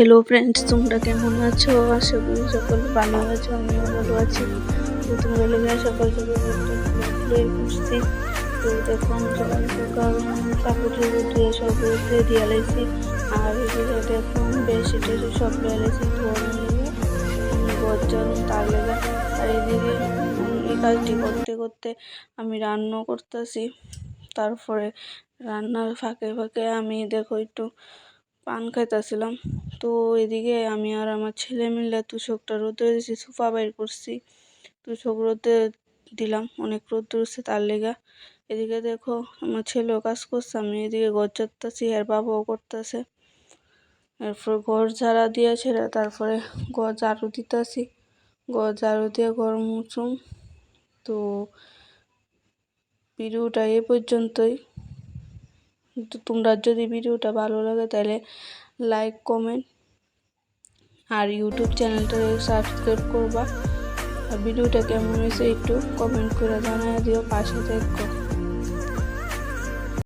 Hello friends তোমরা কেমন আছো? আশা করি সকলে ভালো আছো, আমিও ভালো আছি। তো তোমরা লেগে সকাল সকাল করছি তো দেখো, আমি সকাল সকাল কাপড় চোপড় সব রোদে দিয়ে লাইছি আর এদিকে বেশি টেশি সব লিয়ে লাইছি গজ্জন তার লেগে। আর এদিকে এই কাজটি করতে করতে আমি রান্নাও করতেছি। তারপরে রান্নার ফাঁকে ফাঁকে আমি দেখো একটু পান খাইতেছিলাম। তো এদিকে আমি আর আমার ছেলে মিলে তুষকটা রোদে দিয়েছি সোফা বাইর করছি। তুষক রোদে দিলাম, অনেক রোদ উঠছে তার লেগা। এদিকে দেখো আমার ছেলেও কাজ করছে, আমি এদিকে ঘর চারতেছি আর বাবাও করতেছে। এরপর ঘর ঝাড়া দিয়েছে তারপরে ঘর ঝাড়ু দিতেছি। ঘর ঝাড়ু দিয়ে ঘর মুছুম। তো ভিডিওটা এ পর্যন্তই। তো তোমরা যদি ভিডিওটা ভালো লাগে তাহলে লাইক কমেন্ট আর ইউটিউব চ্যানেলটা সাবস্ক্রাইব করবা। আর ভিডিওটা কেমন হয়েছে একটু কমেন্ট করে জানাই দিও, পাশে দেখো